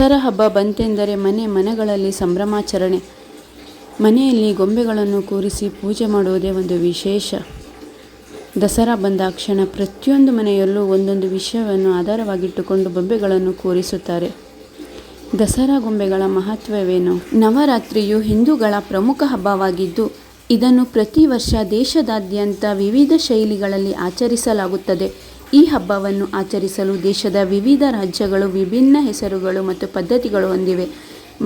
ದಸರಾ ಹಬ್ಬ ಬಂತೆಂದರೆ ಮನೆ ಮನೆಗಳಲ್ಲಿ ಸಂಭ್ರಮಾಚರಣೆ. ಮನೆಯಲ್ಲಿ ಗೊಂಬೆಗಳನ್ನು ಕೂರಿಸಿ ಪೂಜೆ ಮಾಡುವುದೇ ಒಂದು ವಿಶೇಷ. ದಸರಾ ಬಂದಾಕ್ಷಣ ಪ್ರತಿಯೊಂದು ಮನೆಯಲ್ಲೂ ಒಂದೊಂದು ವಿಷಯವನ್ನು ಆಧಾರವಾಗಿಟ್ಟುಕೊಂಡು ಬೊಂಬೆಗಳನ್ನು ಕೂರಿಸುತ್ತಾರೆ. ದಸರಾ ಗೊಂಬೆಗಳ ಮಹತ್ವವೇನು? ನವರಾತ್ರಿಯು ಹಿಂದೂಗಳ ಪ್ರಮುಖ ಹಬ್ಬವಾಗಿದ್ದು, ಇದನ್ನು ಪ್ರತಿ ವರ್ಷ ದೇಶದಾದ್ಯಂತ ವಿವಿಧ ಶೈಲಿಗಳಲ್ಲಿ ಆಚರಿಸಲಾಗುತ್ತದೆ. ಈ ಹಬ್ಬವನ್ನು ಆಚರಿಸಲು ದೇಶದ ವಿವಿಧ ರಾಜ್ಯಗಳು ವಿಭಿನ್ನ ಹೆಸರುಗಳು ಮತ್ತು ಪದ್ಧತಿಗಳು ಹೊಂದಿವೆ.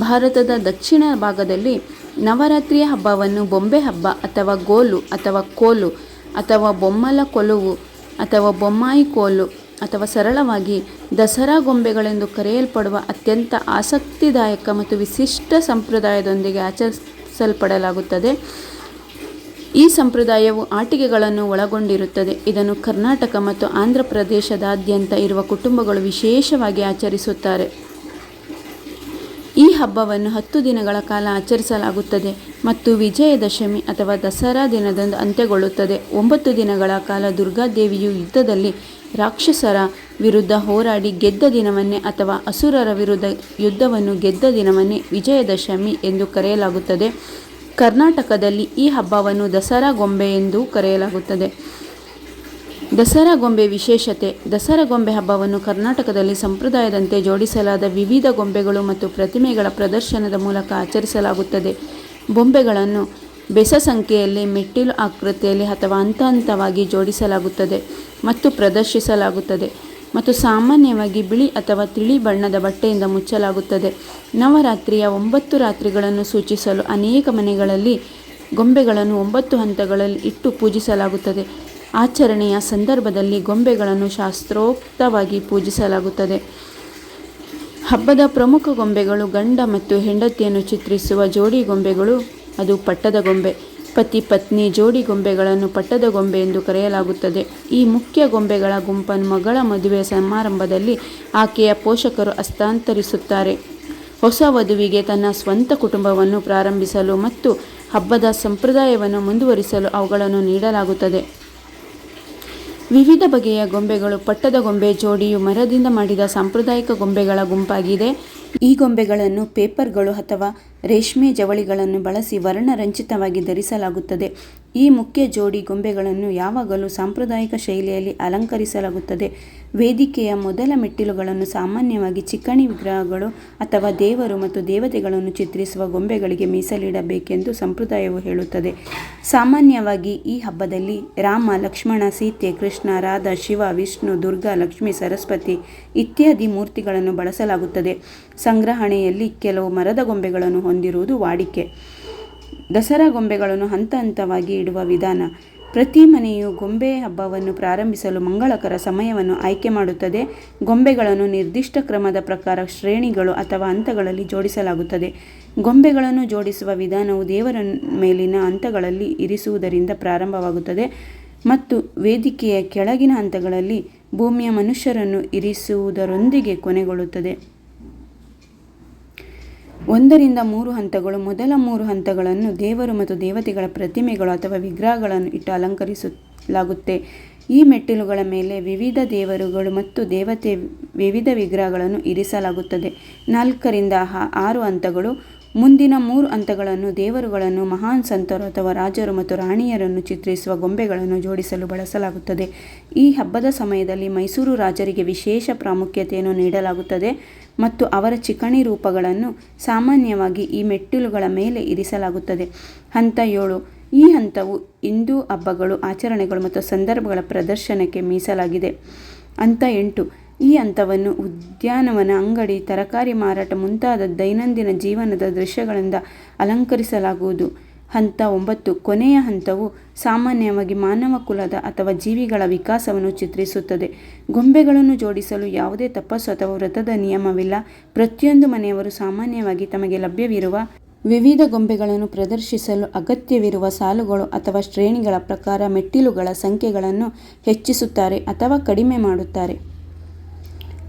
ಭಾರತದ ದಕ್ಷಿಣ ಭಾಗದಲ್ಲಿ ನವರಾತ್ರಿಯ ಹಬ್ಬವನ್ನು ಬೊಂಬೆ ಹಬ್ಬ ಅಥವಾ ಗೋಲು ಅಥವಾ ಕೋಲು ಅಥವಾ ಬೊಮ್ಮಲ ಕೊಲುವು ಅಥವಾ ಬೊಮ್ಮಾಯಿ ಕೋಲು ಅಥವಾ ಸರಳವಾಗಿ ದಸರಾ ಗೊಂಬೆಗಳೆಂದು ಕರೆಯಲ್ಪಡುವ ಅತ್ಯಂತ ಆಸಕ್ತಿದಾಯಕ ಮತ್ತು ವಿಶಿಷ್ಟ ಸಂಪ್ರದಾಯದೊಂದಿಗೆ ಆಚರಿಸಲ್ಪಡಲಾಗುತ್ತದೆ. ಈ ಸಂಪ್ರದಾಯವು ಆಟಿಕೆಗಳನ್ನು ಒಳಗೊಂಡಿರುತ್ತದೆ. ಇದನ್ನು ಕರ್ನಾಟಕ ಮತ್ತು ಆಂಧ್ರ ಪ್ರದೇಶದಾದ್ಯಂತ ಇರುವ ಕುಟುಂಬಗಳು ವಿಶೇಷವಾಗಿ ಆಚರಿಸುತ್ತಾರೆ. ಈ ಹಬ್ಬವನ್ನು ಹತ್ತು ದಿನಗಳ ಕಾಲ ಆಚರಿಸಲಾಗುತ್ತದೆ ಮತ್ತು ವಿಜಯದಶಮಿ ಅಥವಾ ದಸರಾ ದಿನದಂದು ಅಂತ್ಯಗೊಳ್ಳುತ್ತದೆ. ಒಂಬತ್ತು ದಿನಗಳ ಕಾಲ ದುರ್ಗಾದೇವಿಯು ಯುದ್ಧದಲ್ಲಿ ರಾಕ್ಷಸರ ವಿರುದ್ಧ ಹೋರಾಡಿ ಗೆದ್ದ ದಿನವನ್ನೇ ಅಥವಾ ಅಸುರರ ವಿರುದ್ಧ ಯುದ್ಧವನ್ನು ಗೆದ್ದ ದಿನವನ್ನೇ ವಿಜಯದಶಮಿ ಎಂದು ಕರೆಯಲಾಗುತ್ತದೆ. ಕರ್ನಾಟಕದಲ್ಲಿ ಈ ಹಬ್ಬವನ್ನು ದಸರಾ ಗೊಂಬೆ ಎಂದು ಕರೆಯಲಾಗುತ್ತದೆ. ದಸರಾ ಗೊಂಬೆ ವಿಶೇಷತೆ, ದಸರಾ ಗೊಂಬೆ ಹಬ್ಬವನ್ನು ಕರ್ನಾಟಕದಲ್ಲಿ ಸಂಪ್ರದಾಯದಂತೆ ಜೋಡಿಸಲಾದ ವಿವಿಧ ಗೊಂಬೆಗಳು ಮತ್ತು ಪ್ರತಿಮೆಗಳ ಪ್ರದರ್ಶನದ ಮೂಲಕ ಆಚರಿಸಲಾಗುತ್ತದೆ. ಬೊಂಬೆಗಳನ್ನು ಬೆಸ ಸಂಖ್ಯೆಯಲ್ಲಿ, ಮೆಟ್ಟಿಲು ಆಕೃತಿಯಲ್ಲಿ ಅಥವಾ ಹಂತ ಹಂತವಾಗಿ ಜೋಡಿಸಲಾಗುತ್ತದೆ ಮತ್ತು ಪ್ರದರ್ಶಿಸಲಾಗುತ್ತದೆ. ಮತ್ತು ಸಾಮಾನ್ಯವಾಗಿ ಬಿಳಿ ಅಥವಾ ತಿಳಿ ಬಣ್ಣದ ಬಟ್ಟೆಯಿಂದ ಮುಚ್ಚಲಾಗುತ್ತದೆ. ನವರಾತ್ರಿಯ ಒಂಬತ್ತು ರಾತ್ರಿಗಳನ್ನು ಸೂಚಿಸಲು ಅನೇಕ ಮನೆಗಳಲ್ಲಿ ಗೊಂಬೆಗಳನ್ನು ಒಂಬತ್ತು ಹಂತಗಳಲ್ಲಿ ಇಟ್ಟು ಪೂಜಿಸಲಾಗುತ್ತದೆ. ಆಚರಣೆಯ ಸಂದರ್ಭದಲ್ಲಿ ಗೊಂಬೆಗಳನ್ನು ಶಾಸ್ತ್ರೋಕ್ತವಾಗಿ ಪೂಜಿಸಲಾಗುತ್ತದೆ. ಹಬ್ಬದ ಪ್ರಮುಖ ಗೊಂಬೆಗಳು ಗಂಡ ಮತ್ತು ಹೆಂಡತಿಯನ್ನು ಚಿತ್ರಿಸುವ ಜೋಡಿ ಗೊಂಬೆಗಳು, ಅದು ಪಟ್ಟದ ಗೊಂಬೆ. ಪತಿ ಪತ್ನಿ ಜೋಡಿ ಗೊಂಬೆಗಳನ್ನು ಪಟ್ಟದ ಗೊಂಬೆ ಎಂದು ಕರೆಯಲಾಗುತ್ತದೆ. ಈ ಮುಖ್ಯ ಗೊಂಬೆಗಳ ಗುಂಪನ್ನು ಮಗಳ ಮದುವೆ ಸಮಾರಂಭದಲ್ಲಿ ಆಕೆಯ ಪೋಷಕರು ಹಸ್ತಾಂತರಿಸುತ್ತಾರೆ. ಹೊಸ ವಧುವಿಗೆ ತನ್ನ ಸ್ವಂತ ಕುಟುಂಬವನ್ನು ಪ್ರಾರಂಭಿಸಲು ಮತ್ತು ಹಬ್ಬದ ಸಂಪ್ರದಾಯವನ್ನು ಮುಂದುವರಿಸಲು ಅವುಗಳನ್ನು ನೀಡಲಾಗುತ್ತದೆ. ವಿವಿಧ ಬಗೆಯ ಗೊಂಬೆಗಳು ಪಟ್ಟದ ಗೊಂಬೆ ಜೋಡಿಯು ಮರದಿಂದ ಮಾಡಿದ ಸಾಂಪ್ರದಾಯಿಕ ಗೊಂಬೆಗಳ ಗುಂಪಾಗಿದೆ. ಈ ಗೊಂಬೆಗಳನ್ನು ಪೇಪರ್ಗಳು ಅಥವಾ ರೇಷ್ಮೆ ಜವಳಿಗಳನ್ನು ಬಳಸಿ ವರ್ಣರಂಜಿತವಾಗಿ ಧರಿಸಲಾಗುತ್ತದೆ. ಈ ಮುಖ್ಯ ಜೋಡಿ ಗೊಂಬೆಗಳನ್ನು ಯಾವಾಗಲೂ ಸಾಂಪ್ರದಾಯಿಕ ಶೈಲಿಯಲ್ಲಿ ಅಲಂಕರಿಸಲಾಗುತ್ತದೆ. ವೇದಿಕೆಯ ಮೊದಲ ಮೆಟ್ಟಿಲುಗಳನ್ನು ಸಾಮಾನ್ಯವಾಗಿ ಚಿಕ್ಕಣಿ ವಿಗ್ರಹಗಳು ಅಥವಾ ದೇವರು ಮತ್ತು ದೇವತೆಗಳನ್ನು ಚಿತ್ರಿಸುವ ಗೊಂಬೆಗಳಿಗೆ ಮೀಸಲಿಡಬೇಕೆಂದು ಸಂಪ್ರದಾಯವು ಹೇಳುತ್ತದೆ. ಸಾಮಾನ್ಯವಾಗಿ ಈ ಹಬ್ಬದಲ್ಲಿ ರಾಮ, ಲಕ್ಷ್ಮಣ, ಸೀತೆ, ಕೃಷ್ಣ, ರಾಧಾ, ಶಿವ, ವಿಷ್ಣು, ದುರ್ಗಾ, ಲಕ್ಷ್ಮಿ, ಸರಸ್ವತಿ ಇತ್ಯಾದಿ ಮೂರ್ತಿಗಳನ್ನು ಬಳಸಲಾಗುತ್ತದೆ. ಸಂಗ್ರಹಣೆಯಲ್ಲಿ ಕೆಲವು ಮರದ ಗೊಂಬೆಗಳನ್ನು ಹೊಂದಿರುವುದು ವಾಡಿಕೆ. ದಸರಾ ಗೊಂಬೆಗಳನ್ನು ಹಂತ ಹಂತವಾಗಿ ಇಡುವ ವಿಧಾನ, ಪ್ರತಿ ಮನೆಯು ಗೊಂಬೆ ಹಬ್ಬವನ್ನು ಪ್ರಾರಂಭಿಸಲು ಮಂಗಳಕರ ಸಮಯವನ್ನು ಆಯ್ಕೆ ಮಾಡುತ್ತದೆ. ಗೊಂಬೆಗಳನ್ನು ನಿರ್ದಿಷ್ಟ ಕ್ರಮದ ಪ್ರಕಾರ ಶ್ರೇಣಿಗಳು ಅಥವಾ ಹಂತಗಳಲ್ಲಿ ಜೋಡಿಸಲಾಗುತ್ತದೆ. ಗೊಂಬೆಗಳನ್ನು ಜೋಡಿಸುವ ವಿಧಾನವು ದೇವರ ಮೇಲಿನ ಹಂತಗಳಲ್ಲಿ ಇರಿಸುವುದರಿಂದ ಪ್ರಾರಂಭವಾಗುತ್ತದೆ ಮತ್ತು ವೇದಿಕೆಯ ಕೆಳಗಿನ ಹಂತಗಳಲ್ಲಿ ಭೂಮಿಯ ಮನುಷ್ಯರನ್ನು ಇರಿಸುವುದರೊಂದಿಗೆ ಕೊನೆಗೊಳ್ಳುತ್ತದೆ. ಒಂದರಿಂದ ಮೂರು ಹಂತಗಳು, ಮೊದಲ ಮೂರು ಹಂತಗಳನ್ನು ದೇವರು ಮತ್ತು ದೇವತೆಗಳ ಪ್ರತಿಮೆಗಳು ಅಥವಾ ವಿಗ್ರಹಗಳನ್ನು ಇಟ್ಟು ಅಲಂಕರಿಸಲಾಗುತ್ತೆ. ಈ ಮೆಟ್ಟಿಲುಗಳ ಮೇಲೆ ವಿವಿಧ ದೇವರುಗಳು ಮತ್ತು ದೇವತೆ ವಿವಿಧ ವಿಗ್ರಹಗಳನ್ನು ಇರಿಸಲಾಗುತ್ತದೆ. ನಾಲ್ಕರಿಂದ ಆರು ಹಂತಗಳು ಮುಂದಿನ ಮೂರು ಹಂತಗಳನ್ನು ದೇವರುಗಳನ್ನು, ಮಹಾನ್ ಸಂತರು ಅಥವಾ ರಾಜರು ಮತ್ತು ರಾಣಿಯರನ್ನು ಚಿತ್ರಿಸುವ ಗೊಂಬೆಗಳನ್ನು ಜೋಡಿಸಲು ಬಳಸಲಾಗುತ್ತದೆ. ಈ ಹಬ್ಬದ ಸಮಯದಲ್ಲಿ ಮೈಸೂರು ರಾಜರಿಗೆ ವಿಶೇಷ ಪ್ರಾಮುಖ್ಯತೆಯನ್ನು ನೀಡಲಾಗುತ್ತದೆ ಮತ್ತು ಅವರ ಚಿಕಣಿ ರೂಪಗಳನ್ನು ಸಾಮಾನ್ಯವಾಗಿ ಈ ಮೆಟ್ಟಿಲುಗಳ ಮೇಲೆ ಇರಿಸಲಾಗುತ್ತದೆ. ಹಂತ ಏಳು. ಈ ಹಂತವು ಹಿಂದೂ ಹಬ್ಬಗಳು, ಆಚರಣೆಗಳು ಮತ್ತು ಸಂದರ್ಭಗಳ ಪ್ರದರ್ಶನಕ್ಕೆ ಮೀಸಲಾಗಿದೆ. ಹಂತ ಎಂಟು. ಈ ಹಂತವನ್ನು ಉದ್ಯಾನವನ ಅಂಗಡಿ, ತರಕಾರಿ ಮಾರಾಟ ಮುಂತಾದ ದೈನಂದಿನ ಜೀವನದ ದೃಶ್ಯಗಳಿಂದ ಅಲಂಕರಿಸಲಾಗುವುದು. ಹಂತ ಒಂಬತ್ತು, ಕೊನೆಯ ಹಂತವು ಸಾಮಾನ್ಯವಾಗಿ ಮಾನವ ಕುಲದ ಅಥವಾ ಜೀವಿಗಳ ವಿಕಾಸವನ್ನು ಚಿತ್ರಿಸುತ್ತದೆ. ಗೊಂಬೆಗಳನ್ನು ಜೋಡಿಸಲು ಯಾವುದೇ ತಪಸ್ಸು ಅಥವಾ ವ್ರತದ ನಿಯಮವಿಲ್ಲ. ಪ್ರತಿಯೊಂದು ಮನೆಯವರು ಸಾಮಾನ್ಯವಾಗಿ ತಮಗೆ ಲಭ್ಯವಿರುವ ವಿವಿಧ ಗೊಂಬೆಗಳನ್ನು ಪ್ರದರ್ಶಿಸಲು ಅಗತ್ಯವಿರುವ ಸಾಲುಗಳು ಅಥವಾ ಶ್ರೇಣಿಗಳ ಪ್ರಕಾರ ಮೆಟ್ಟಿಲುಗಳ ಸಂಖ್ಯೆಗಳನ್ನು ಹೆಚ್ಚಿಸುತ್ತಾರೆ ಅಥವಾ ಕಡಿಮೆ ಮಾಡುತ್ತಾರೆ.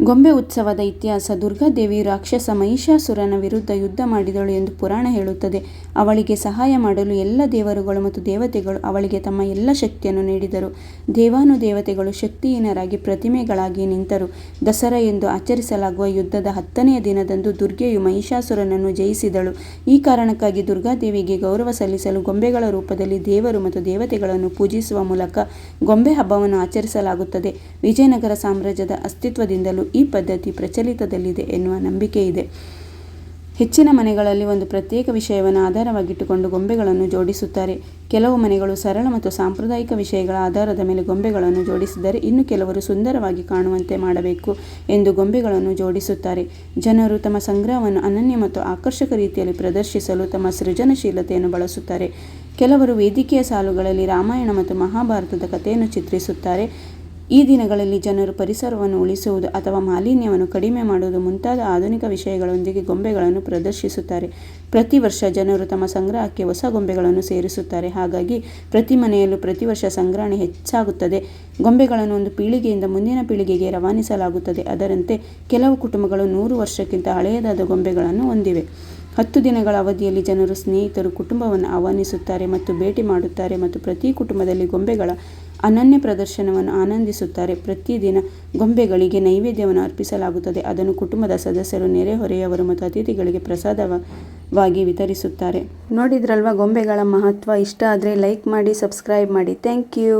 ಗೊಂಬೆ ಉತ್ಸವದ ಇತಿಹಾಸ ದುರ್ಗಾದೇವಿ ರಾಕ್ಷಸ ಮಹಿಷಾಸುರನ ವಿರುದ್ಧ ಯುದ್ಧ ಮಾಡಿದಳು ಎಂದು ಪುರಾಣ ಹೇಳುತ್ತದೆ. ಅವಳಿಗೆ ಸಹಾಯ ಮಾಡಲು ಎಲ್ಲ ದೇವರುಗಳು ಮತ್ತು ದೇವತೆಗಳು ಅವಳಿಗೆ ತಮ್ಮ ಎಲ್ಲ ಶಕ್ತಿಯನ್ನು ನೀಡಿದರು. ದೇವಾನುದೇವತೆಗಳು ಶಕ್ತಿಹೀನರಾಗಿ ಪ್ರತಿಮೆಗಳಾಗಿ ನಿಂತರು. ದಸರಾ ಎಂದು ಆಚರಿಸಲಾಗುವ ಯುದ್ಧದ ಹತ್ತನೆಯ ದಿನದಂದು ದುರ್ಗೆಯು ಮಹಿಷಾಸುರನನ್ನು ಜಯಿಸಿದಳು. ಈ ಕಾರಣಕ್ಕಾಗಿ ದುರ್ಗಾದೇವಿಗೆ ಗೌರವ ಸಲ್ಲಿಸಲು ಗೊಂಬೆಗಳ ರೂಪದಲ್ಲಿ ದೇವರು ಮತ್ತು ದೇವತೆಗಳನ್ನು ಪೂಜಿಸುವ ಮೂಲಕ ಗೊಂಬೆ ಹಬ್ಬವನ್ನು ಆಚರಿಸಲಾಗುತ್ತದೆ. ವಿಜಯನಗರ ಸಾಮ್ರಾಜ್ಯದ ಅಸ್ತಿತ್ವದಿಂದಲೂ ಈ ಪದ್ಧತಿ ಪ್ರಚಲಿತದಲ್ಲಿದೆ ಎನ್ನುವ ನಂಬಿಕೆ ಇದೆ. ಹೆಚ್ಚಿನ ಮನೆಗಳಲ್ಲಿ ಒಂದು ಪ್ರತ್ಯೇಕ ವಿಷಯವನ್ನು ಆಧಾರವಾಗಿಟ್ಟುಕೊಂಡು ಗೊಂಬೆಗಳನ್ನು ಜೋಡಿಸುತ್ತಾರೆ. ಕೆಲವು ಮನೆಗಳು ಸರಳ ಮತ್ತು ಸಾಂಪ್ರದಾಯಿಕ ವಿಷಯಗಳ ಆಧಾರದ ಮೇಲೆ ಗೊಂಬೆಗಳನ್ನು ಜೋಡಿಸಿದರೆ ಇನ್ನು ಕೆಲವರು ಸುಂದರವಾಗಿ ಕಾಣುವಂತೆ ಮಾಡಬೇಕು ಎಂದು ಗೊಂಬೆಗಳನ್ನು ಜೋಡಿಸುತ್ತಾರೆ. ಜನರು ತಮ್ಮ ಸಂಗ್ರಹವನ್ನು ಅನನ್ಯ ಮತ್ತು ಆಕರ್ಷಕ ರೀತಿಯಲ್ಲಿ ಪ್ರದರ್ಶಿಸಲು ತಮ್ಮ ಸೃಜನಶೀಲತೆಯನ್ನು ಬಳಸುತ್ತಾರೆ. ಕೆಲವರು ವೇದಿಕೆಯ ಸಾಲುಗಳಲ್ಲಿ ರಾಮಾಯಣ ಮತ್ತು ಮಹಾಭಾರತದ ಕಥೆಯನ್ನು ಚಿತ್ರಿಸುತ್ತಾರೆ. ಈ ದಿನಗಳಲ್ಲಿ ಜನರು ಪರಿಸರವನ್ನು ಉಳಿಸುವುದು ಅಥವಾ ಮಾಲಿನ್ಯವನ್ನು ಕಡಿಮೆ ಮಾಡುವುದು ಮುಂತಾದ ಆಧುನಿಕ ವಿಷಯಗಳೊಂದಿಗೆ ಗೊಂಬೆಗಳನ್ನು ಪ್ರದರ್ಶಿಸುತ್ತಾರೆ. ಪ್ರತಿ ವರ್ಷ ಜನರು ತಮ್ಮ ಸಂಗ್ರಹಕ್ಕೆ ಹೊಸ ಗೊಂಬೆಗಳನ್ನು ಸೇರಿಸುತ್ತಾರೆ. ಹಾಗಾಗಿ ಪ್ರತಿ ಮನೆಯಲ್ಲೂ ಪ್ರತಿ ವರ್ಷ ಸಂಗ್ರಹಣೆ ಹೆಚ್ಚಾಗುತ್ತದೆ. ಗೊಂಬೆಗಳನ್ನು ಒಂದು ಪೀಳಿಗೆಯಿಂದ ಮುಂದಿನ ಪೀಳಿಗೆಗೆ ರವಾನಿಸಲಾಗುತ್ತದೆ. ಅದರಂತೆ ಕೆಲವು ಕುಟುಂಬಗಳು ನೂರು ವರ್ಷಕ್ಕಿಂತ ಹಳೆಯದಾದ ಗೊಂಬೆಗಳನ್ನು ಹೊಂದಿವೆ. ಹತ್ತು ದಿನಗಳ ಅವಧಿಯಲ್ಲಿ ಜನರು ಸ್ನೇಹಿತರು ಕುಟುಂಬವನ್ನು ಆಹ್ವಾನಿಸುತ್ತಾರೆ ಮತ್ತು ಭೇಟಿ ಮಾಡುತ್ತಾರೆ ಮತ್ತು ಪ್ರತಿ ಕುಟುಂಬದಲ್ಲಿ ಗೊಂಬೆಗಳ ಅನನ್ಯ ಪ್ರದರ್ಶನವನ್ನು ಆನಂದಿಸುತ್ತಾರೆ. ಪ್ರತಿದಿನ ಗೊಂಬೆಗಳಿಗೆ ನೈವೇದ್ಯವನ್ನು ಅರ್ಪಿಸಲಾಗುತ್ತದೆ. ಅದನ್ನು ಕುಟುಂಬದ ಸದಸ್ಯರು, ನೆರೆಹೊರೆಯವರು ಮತ್ತು ಅತಿಥಿಗಳಿಗೆ ಪ್ರಸಾದವಾಗಿ ವಿತರಿಸುತ್ತಾರೆ. ನೋಡಿದ್ರಲ್ವಾ? ಗೊಂಬೆಗಳ ಮಹತ್ವ ಇಷ್ಟ ಆದರೆ ಲೈಕ್ ಮಾಡಿ, ಸಬ್ಸ್ಕ್ರೈಬ್ ಮಾಡಿ. Thank you.